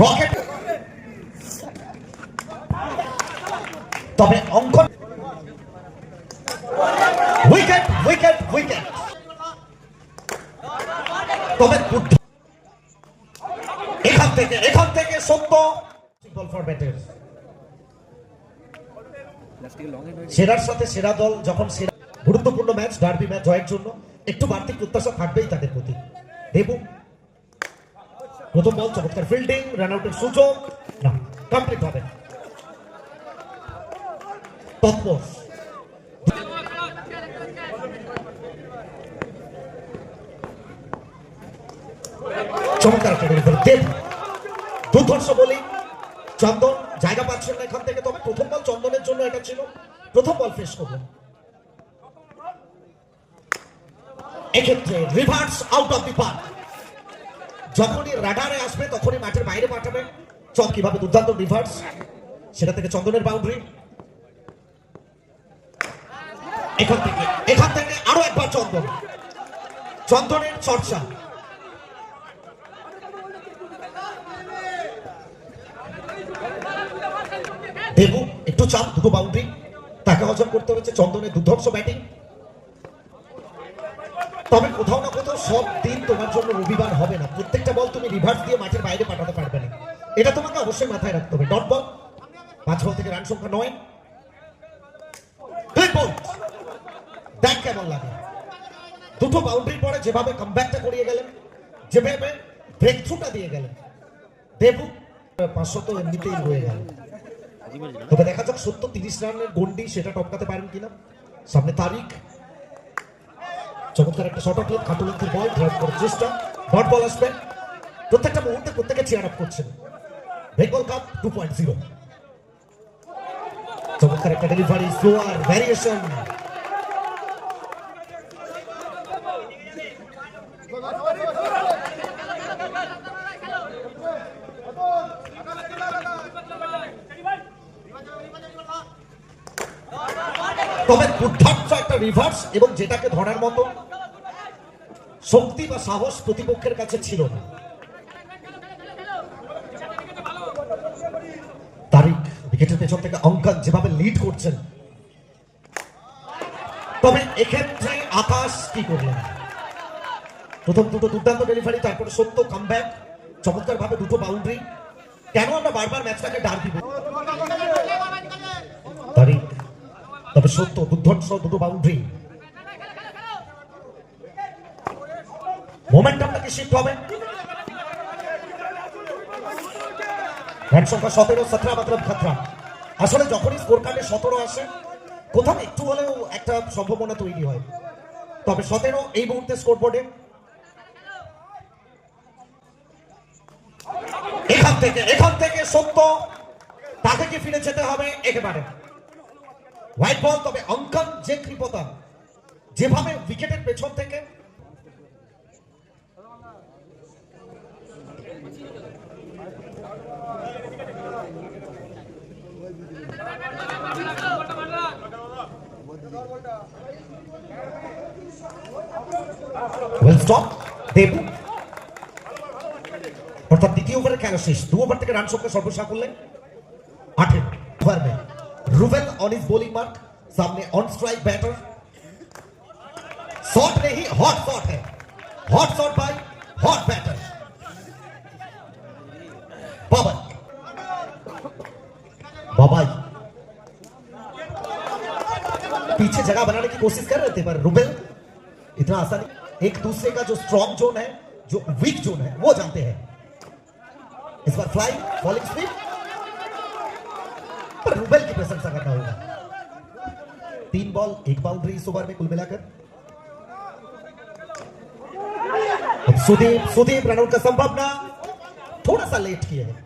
Rocket. তবে অঙ্কন wicket wicket wicket. তবে এখান থেকে এখান থেকে সত্য। বল ফর ব্যাটার সেরার সাথে সেরা দল যখন সেরা গুরুত্বপূর্ণ ম্যাচ ডার্বি ম্যাচ জয়ের জন্য একটু বাড়তি প্রত্যাশা থাকবেই তাদের প্রতি। দেবু প্রথম বল, চমৎকার ফিল্ডিং রান আউটের সুযোগ। না কমপ্লিট হবে। চমৎকার বলি। চন্দন, জায়গা পাচ্ছেন না এখান থেকে, তবে প্রথম বল চন্দনের জন্য ছিল। প্রথম বল ফেস এক্ষেত্রে reverse out of the park যখনই রাডারে আসবে, তখনই মাঠের বাইরে পাঠাবে। চক কীভাবে দুর্দান্ত রিভার্স সেটা থেকে চন্দনের বাউন্ডারি এখান থেকে এখান থেকে আরও একবার চন্দন। চন্দনের চর্চা। দেবু, একটু চাপ, দুটো বাউন্ডারি তাকে হজম করতে হচ্ছে চন্দনের দুর্ধর্ষ ব্যাটিং তবে কোথাও না সব দিন তোমার জন্য রবিবার হবে না। প্রত্যেকটা বল তুমি রিভার্স দিয়ে মাঠের বাইরে পাঠাতে পারবে না। এটা তোমাকে অবশ্যই মাথায় রাখতে হবে। ডট বল পাঁচ বল থেকে রান সংখ্যা নয়। Clean ball। দেখ কেমন লাগে। দুটো বাউন্ডারি পরে যেভাবে কামব্যাকটা করিয়ে গেলেন, যেভাবে ব্রেক থ্রুটা দিয়ে গেলেন, দেবু, পাঁচশো তো এমনিতেই রয়ে গেল। তবে দেখা যাক সত্য তিরিশ রানের গন্ডি সেটা টপকাতে পারেন কিনা। সামনে তারিখ। চমৎকার একটা শর্ট অফ খাটু বল ড্রাইভ করার চেষ্টা। ডট বল আসবে। প্রত্যেকটা মুহূর্তে প্রত্যেকে চেয়ার আপ করছেন Bengal cup two point zero চমৎকার একটা ডেলিভারি স্লোয়ার ভ্যারিয়েশন তবে দুর্ধার্য একটা রিভার্স এবং যেটাকে ধরার মতো শক্তি বা সাহস প্রতিপক্ষের কাছে ছিল না। তারিক উইকেটের পেছন থেকে অঙ্কন যেভাবে লিড করছেন। তবে এক্ষেত্রে আকাশ কি করলেন প্রথম দুটো দুর্দান্ত ডেলিভারি তারপরে সত্য কামব্যাক চমৎকার ভাবে দুটো বাউন্ডারি কেন আমরা বারবার ম্যাচটাকে ডাক দিব তারিক তবে সত্য দুর্ধর্ষ দুটো বাউন্ডারি মোমেন্টামটাকে শিফট হবে? রান সংখ্যা সতেরো সতেরো মাত্র খাতরা আসলে যখনই স্কোর কার্ডে সতেরো আসে কোথাও একটু হলেও একটা সম্ভাবনা তৈরি হয়। তবে সতেরো এই মুহূর্তে স্কোর বোর্ডে এখান থেকে এখান থেকে সত্য, তাকে কি ফিরে যেতে হবে? একেবারে। হোয়াইট বল তবে অঙ্কন যে কৃপতা, যেভাবে উইকেটের পেছন থেকে অর্থাৎ দ্বিতীয় ওভারে খেলা শেষ। দু ওভার থেকে রান সংখ্যা সর্বশেষ করলেন আঠেরো। Ruvel on is bowling mark सामने ऑन स्ट्राइक बैटर शॉट नहीं हॉट शॉट है। Hot shot by hot batter Pavan बाबा पीछे जगह बनाने की कोशिश कर रहे थे, पर रुबेल इतना आसान एक दूसरे का जो स्ट्रॉन्ग जोन है, जो वीक जोन है, वो जानते हैं। इस बार फ्लाई बॉलिंग स्पीड प्रशंसा करना होगा। तीन बॉल एक बाउंड्री इस ओवर में कुल मिलाकर। सुदीप सुदीप रनआउट का संभावना थोड़ा सा लेट किए हैं।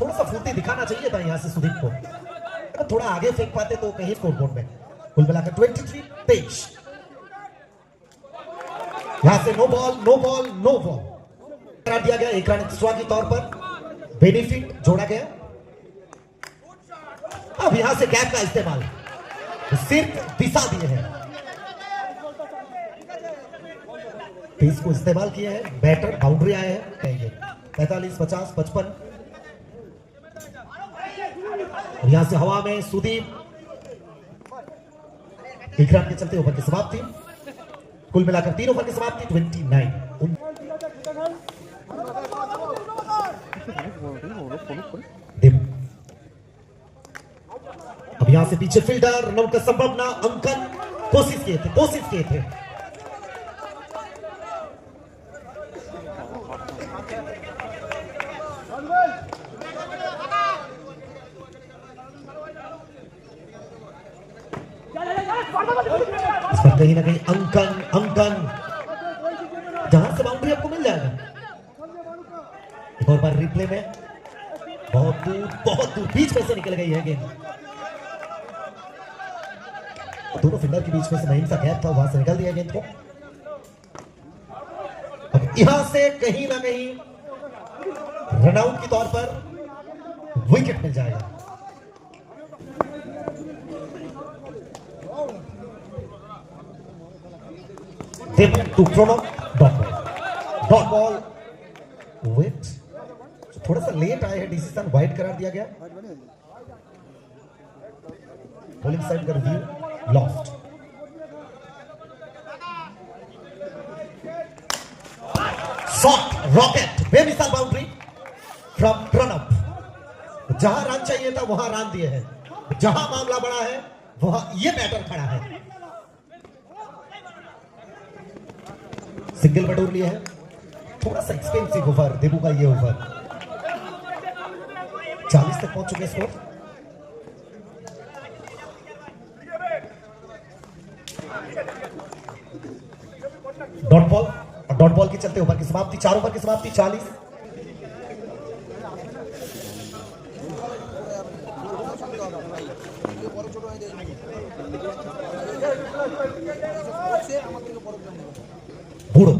थोड़ा सा फुर्ती दिखाना चाहिए था यहाँ से सुदीप को। थोड़ा आगे फेंक पाते तो कहीं स्कोर बोर्ड में। कुल मिलाकर ट्वेंटी थ्री तेईस। यहाँ से no ball no ball no ball दिया गया, एक रन एक्स्ट्रा तौर पर। बेनिफिट जोड़ा गया। अब यहाँ से गैप का इस्तेमाल। सिर्फ़ दिशा दिए हैं। पेस को इस्तेमाल किया है, बैटर बाउंड्री आए हैं। कहेंगे पैंतालीस, पचास, पचपन। यहाँ से हवा में सुदीप। एक रन के चलते ओवर की समाप्ति कुल मिलाकर तीन ओवर की समाप्ति ट्वेंटी नाइन अब यहाँ से पीछे फील्डर रनआउट का संभावना अंकन कोशिश किए थे, कोशिश किए थे। इस पर कहीं ना कहीं अंकन अंकन। जहाँ से बाउंड्री आपको मिल जाएगा। एक और बार रिप्ले में। बहुत दूर बहुत दूर, बीच में से निकल गई है गेंद दोनों फील्डर के बीच में से महीन सा गैप था वहाँ से निकल दिया गेंद को। अब यहाँ से कहीं ना कहीं रनआउट के तौर पर विकेट मिल जाएगा। To Chrono, dot ball. Dot ball with थोड़ा सा लेट आए है डिसीज़न वाइड करार दिया गया। बॉलिंग साइड का रिव्यू लॉस्ट शॉट रॉकेट बेमिसाल बाउंड्री फ्रॉम प्रणब जहाँ रन चाहिए था, वहाँ रन दिए हैं। जहाँ मामला बड़ा है, वहाँ ये बैटर खड़ा है। सिंगल बटोर लिया है। थोड़ा सा एक्सपेंसिव ओवर देबू का ये ओवर चालीस तक पहुँच चुके स्कोर डॉट बॉल के चलते ओवर की समाप्ति चार ओवर की समाप्ति चालीस बूढ़ो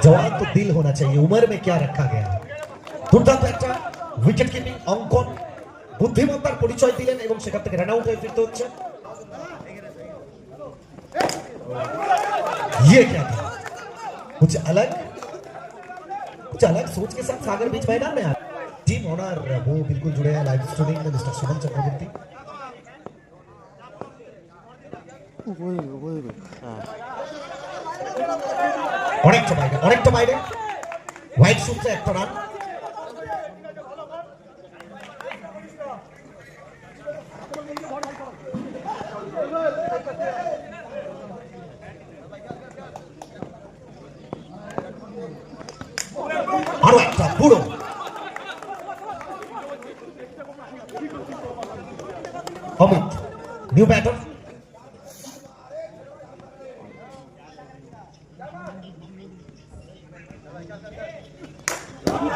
जवाब तो दिल होना चाहिए उम्र में क्या रखा गया है দুর্দান্ত একটা উইকেট কিপিং অঙ্কন বুদ্ধিমত্তার পরিচয় দিলেন এবং সেখান থেকে রান আউট হয়ে ফিরতে হচ্ছে ये क्या था? कुछ अलग कुछ अलग सोच के साथ सागर बीच मैदान में आ टीम ऑनर वो बिल्कुल जुड़े हैं लाइव स्ट्रीमिंग में मिस्टर सुमन चक्रवर्ती। অনেকটা বাইরে অনেকটা বাইরে হোয়াইট শুটটা একটা রান बुड़ो अमित न्यू बैटर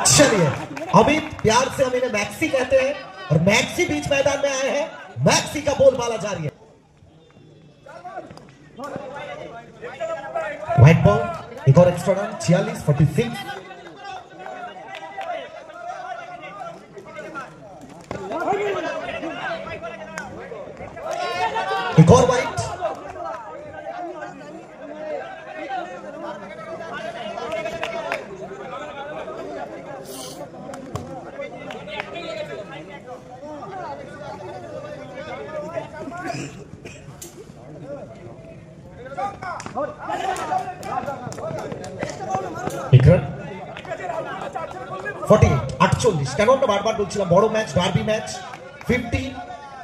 चलिए अमित प्यार से हम इन्हें मैक्सी कहते हैं और मैक्सी बीच मैदान में आए हैं। मैक्सी का बोलबाला जारी है। व्हाइट बॉल एक और एक्स्ट्रा रन छियालीस फोर्टी सिक्स एक और वाइट এক রান ফর্টি আটচল্লিশ কেন আমরা বারবার বলছিলাম বড় match derby match fifty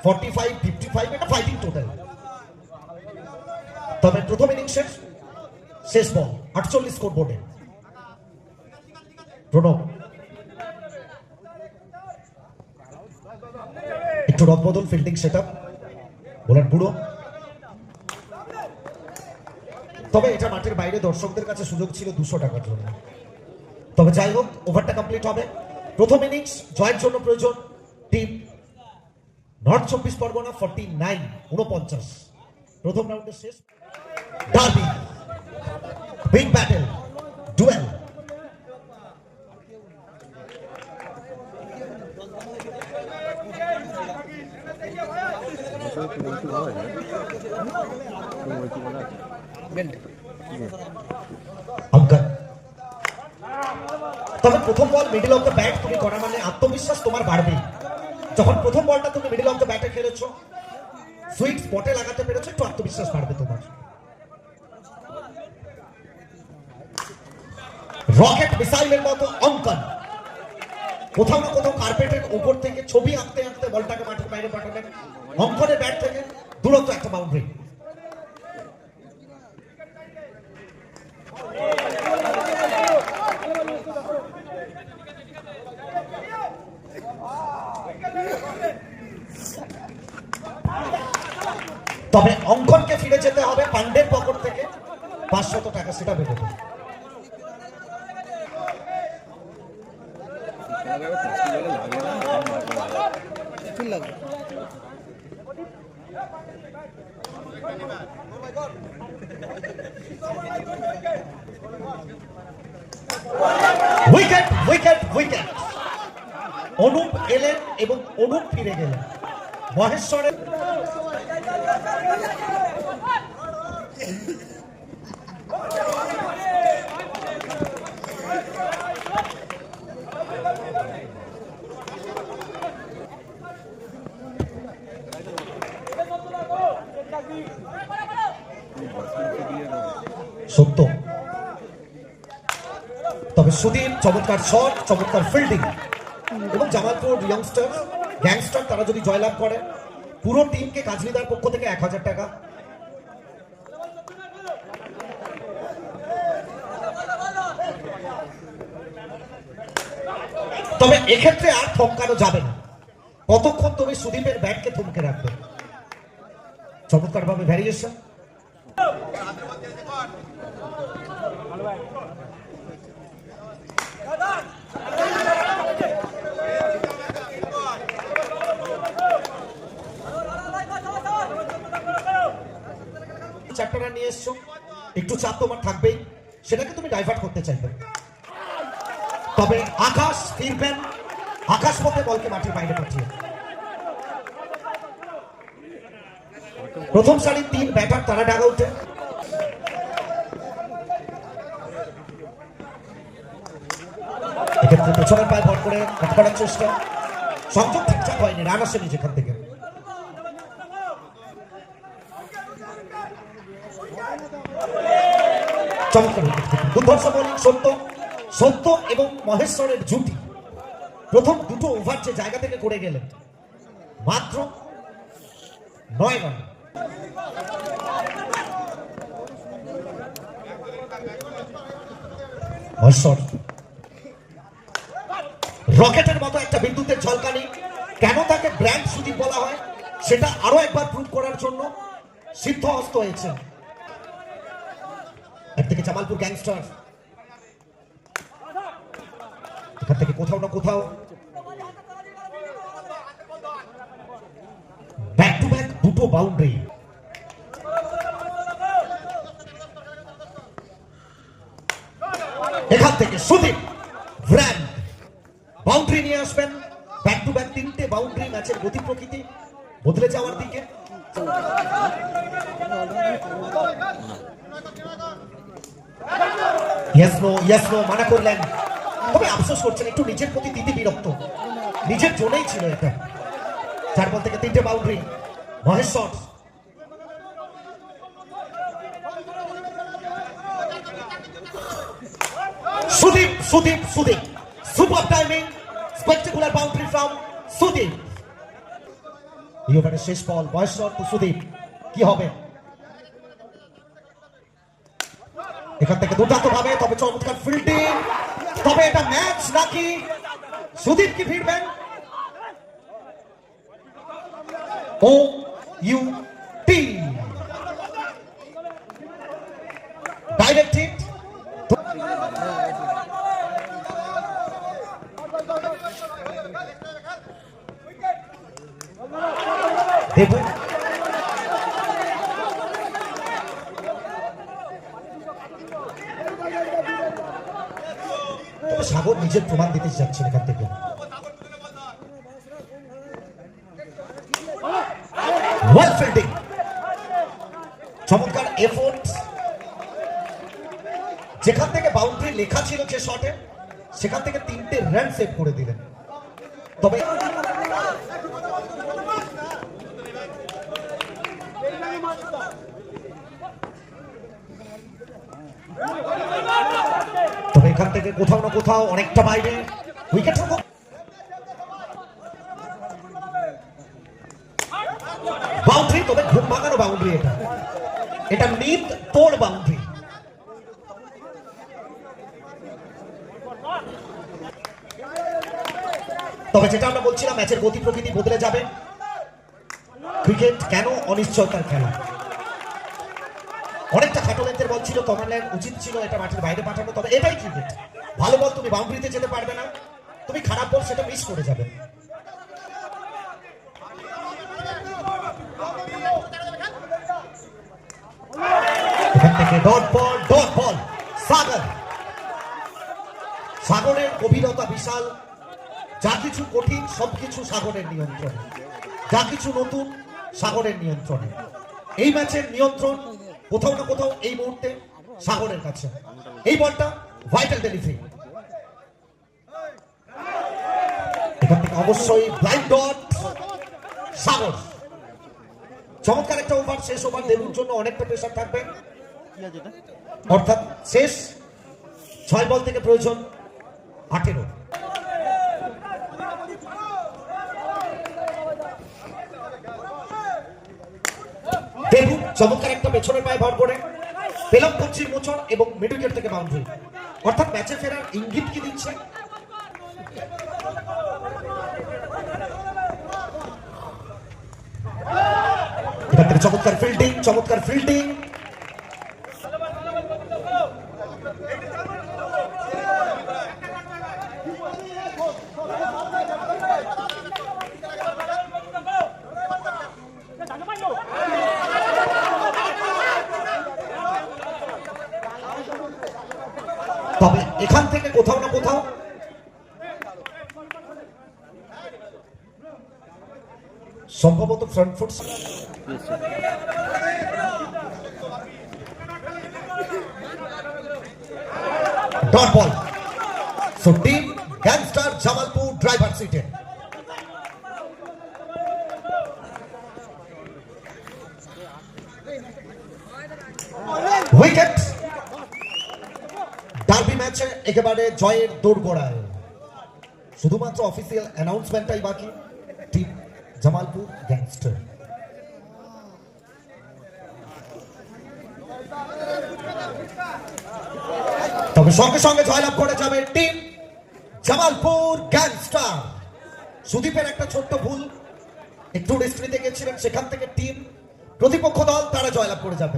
forty five fifty five এটা ফাইটিং টোটাল তবে প্রথম ইনিংসের শেষ বল আটচল্লিশ স্কোর বোর্ডে প্রণব। একটু রদবদল ফিল্ডিং সেট আপ বোলার বুড়ো। তবে এটা মাঠের বাইরে দর্শকদের কাছে সুযোগ ছিল দুশো টাকার জন্য। তবে যাই হোক ওভারটা কমপ্লিট হবে। প্রথম ইনিংস জয়ের জন্য প্রয়োজন টিম নর্থ চব্বিশ পরগনা ফর্টি নাইন উনপঞ্চাশ প্রথম রাউন্ডের শেষ ডার্বি ব্যাটেল ডুয়েল তবে প্রথম ball middle of the bat তুমি করা মানে আত্মবিশ্বাস তোমার বাড়বে। যখন প্রথম বলটা তুমি মিডিল অফ দ্য ব্যাটে খেলেছো সুইট স্পটে লাগাতে পেরেছ, একটু আত্মবিশ্বাস বাড়বে তোমার। রকেট মিসাইলের মতো অঙ্কন। কোথাও না কোথাও কার্পেটের উপর থেকে ছবি আঁকতে আঁকতে বলটাকে মাঠের বাইরে পাঠালেন। অঙ্কনের ব্যাট থেকে দূরত্ব একটা বাউন্ডারি তবে অঙ্কনকে ফিরে যেতে হবে পান্ডের পকেট থেকে। পাঁচশত টাকা সেটা উইকেট উইকেট। অনুপ এলেন এবং অনুপ ফিরে গেলেন। মহেশ্বরের সত্য। তবে সুদীপ, চমৎকার শট, চমৎকার ফিল্ডিং এবং জামালপুর ইয়ংস্টার গ্যাংস্টার তারা যদি জয়লাভ করে পুরো টিমকে কাজলিদার পক্ষ থেকে এক হাজার টাকা। তবে এক্ষেত্রে আর থমকানো যাবে না। কতক্ষণ তুমি সুদীপের ব্যাটকে থমকে রাখবে? চমৎকার ভাবে ভ্যারিয়েশন চারটা নিয়ে এসছো? একটু চাপ তোমার থাকবেই। সেটাকে তুমি ডাইভার্ট করতে চাইবে। তবে আকাশ ফিরবেন আকাশ পথে বলকে মাঠের বাইরে পাঠিয়ে। প্রথম সারির তিন ব্যাটার, তারা ডাকা উঠে। এক্ষেত্রে পেছনের পায়ে ভর করে কাট করার চেষ্টা। সংযোগ ঠিকঠাক হয়নি, রান আসেনি যেখান থেকে। চমৎকার। সত্য সত্য এবং মহেশ্বরের জুটি। প্রথম দুটো ওভার যে জায়গা থেকে করে গেলেন, মাত্র নয় রান। মহেশ্বর, রকেটের মতো একটা বিদ্যুতের ঝলকানি, কেন তাকে ব্র্যান্ড সুদীপ বলা হয়, সেটা আরও একবার প্রুভ করার জন্য সিদ্ধ হস্ত হয়েছে জামালপুর গ্যাংস্টার। এখান থেকে কোথাও না কোথাও। ব্যাক টু ব্যাক দুটো বাউন্ডারি এখান থেকে সুদীপ ব্র্যান্ড বাউন্ডারি নিয়ে আসবেন। ব্যাক টু ব্যাক তিনটে বাউন্ডারি ম্যাচের গতি প্রকৃতি বদলে যাওয়ার দিকে। ইয়েস নো ইয়েস নো মানা করলেন। তবে আফসোস করছেন, একটু নিজের প্রতি দিতে বিরক্ত। নিজের জন্যই ছিল এটা। চার বল থেকে তিনটে boundary. Maheshwar Sudip Sudip Sudip. Super timing spectacular boundary from Sudip. এই শেষ বল মহেশ্বর তো সুদীপ। কি হবে? এখান থেকে দুর্দান্ত ভাবে তবে চমৎকার ফিল্ডিং তবে এটা ম্যাচ নাকি সুদীপ কি ফিরবেন ও ইউ টি ডাইরেক্ট হিট দেবু তবে সাগর নিজের প্রমাণ দিতে যাচ্ছেন এখান থেকে। চমৎকার এফোর্ট যেখান থেকে বাউন্ডারি লেখা ছিল যে শটে সেখান থেকে তিনটে রান সেভ করে দিলেন। তবে তবে এখান থেকে কোথাও না কোথাও অনেকটা বাইরে। উইকেট বাউন্ডারি তবে ঘুম ভাঙানো বাউন্ডারি এটা। এটা নিত তোর বাউন্ডারি তবে যেটা আমরা বলছিলাম, ম্যাচের গতি প্রকৃতি বদলে যাবে। ক্রিকেট কেন অনিশ্চয়তার খেলা অনেকটা খাটো লেন্থের বল ছিল তোমার উচিত ছিল এটা মাঠের বাইরে পাঠানো, তবে এটাই ক্রিকেট ভালো বল তুমি বাউন্ডারিতে যেতে পারবে না। তুমি খারাপ বল সেটা মিস করে যাবে। এখান সাগরের গভীরতা বিশাল। যা কিছু কঠিন সবকিছু সাগরের নিয়ন্ত্রণে। যা কিছু নতুন, সাগরের নিয়ন্ত্রণে। এই ম্যাচের নিয়ন্ত্রণ কোথাও না কোথাও এই মুহূর্তে সাগরের কাছে। এই বলটা ভাইটাল ডেলিভারি এখান থেকে অবশ্যই ব্লাইন্ড ডট সাগর। চমৎকার একটা ওভার শেষ ওভার দেবুর জন্য অনেকটা প্রেশার থাকবে। অর্থাৎ শেষ ছয় বল থেকে প্রয়োজন আঠেরো। দেবু, চমৎকার একটা পেছনের পায়ে ভর করে। পেলাম কচ্ছির মোচন এবং মিড উইকেট থেকে বাউন্ডারি অর্থাৎ ম্যাচে ফেরার ইঙ্গিত কি দিচ্ছে? চমৎকার ফিল্ডিং চমৎকার ফিল্ডিং তবে এখান থেকে কোথাও না কোথাও সম্ভবত front foot dot ball so team gangster Jamalpur driver সিটে উইকেট ডার্বি ম্যাচে একেবারে জয়ের দৌড় গোড়ায় শুধুমাত্র অফিসিয়াল অ্যানাউন্সমেন্টটাই বাকি। জামালপুর গ্যাংস্টার তবে সঙ্গে সঙ্গে জয়লাভ করে যাবে টিম জামালপুর গ্যাংস্টার সুদীপের একটা ছোট্ট ভুল। একটু রেস্ট্রিতে গেছিলেন, সেখান থেকে টিম প্রতিপক্ষ দল, তারা জয়লাভ করে যাবে।